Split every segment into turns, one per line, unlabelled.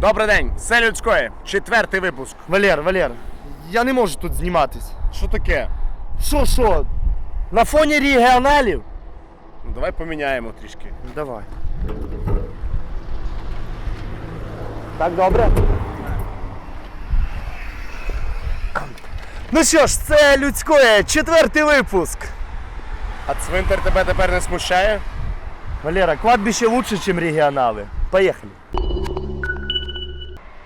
Добрий день, все людськое. Четвертий випуск.
Валер, Валер, я не можу тут зніматись.
Що таке?
Що, що? На фоні регіоналів?
Ну давай поміняємо трішки.
Давай. Так, добре. Ну що ж, це людське, четвертий випуск.
А цвинтар тебе тепер не смущає?
Валера, кладбище лучше, ніж регіонали. Поїхали.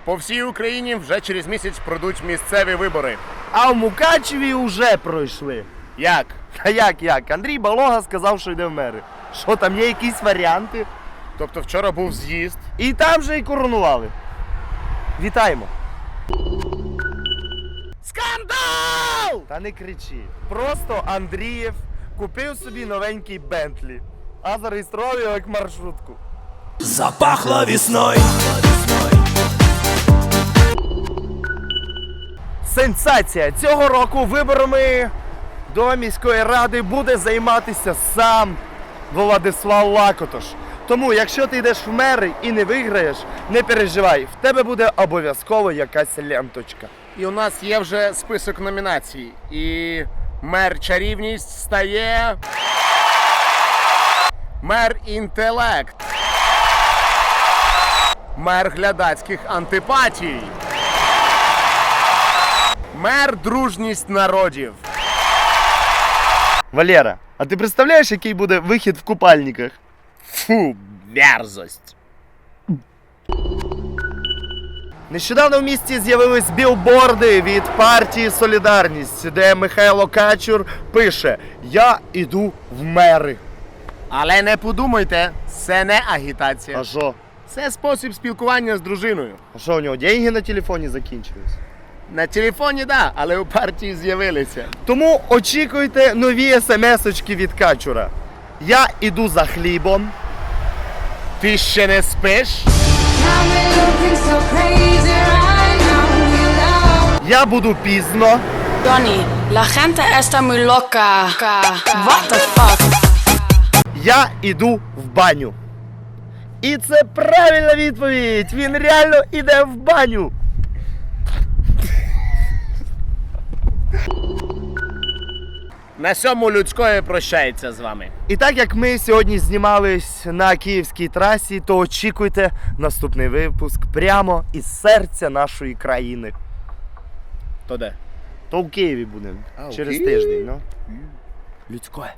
По всій Україні вже через місяць пройдуть місцеві вибори.
А в Мукачеві вже пройшли.
Як?
Та як як? Андрій Балога сказав, що йде в мери. Що там є якісь варіанти?
Тобто вчора був з'їзд.
І там же і коронували. Вітаємо.
Скандал!
Та не кричи. Просто Андрієв купив собі новенький Бентлі, а зареєстрував його як маршрутку.
Запахло весной.
Сенсація! Цього року виборами до міської ради буде займатися сам Владислав Лакотош. Тому, якщо ти йдеш в мери і не виграєш, не переживай, в тебе буде обов'язково якась ленточка.
І у нас є вже список номінацій. І мер чарівність стає. Мер інтелект. Мер глядацьких антипатій. Мер дружність народів.
Валера, а ти представляєш, який буде вихід в купальниках?
Фу, мерзость.
Нещодавно в місті з'явились білборди від партії Солідарність, де Михайло Качур пише: Я іду в мери.
Але не подумайте, це не агітація.
А що?
Це спосіб спілкування з дружиною.
А що у нього деньги на телефоні закінчились?
На телефоні, да, але у партії з'явилися.
Тому очікуйте нові смс-очки від Качура. Я іду за хлібом.
Ти ще не спиш?
Я буду пізно.
Donny, la gente está muy loca. What the fuck?
Я іду в баню. І це правильна відповідь. Він реально іде в баню.
На сьому людської прощається з вами.
І так як ми сьогодні знімались на київській трасі, то очікуйте наступний випуск прямо із серця нашої країни.
То де?
То в Києві будемо через тиждень. Ну. Людське.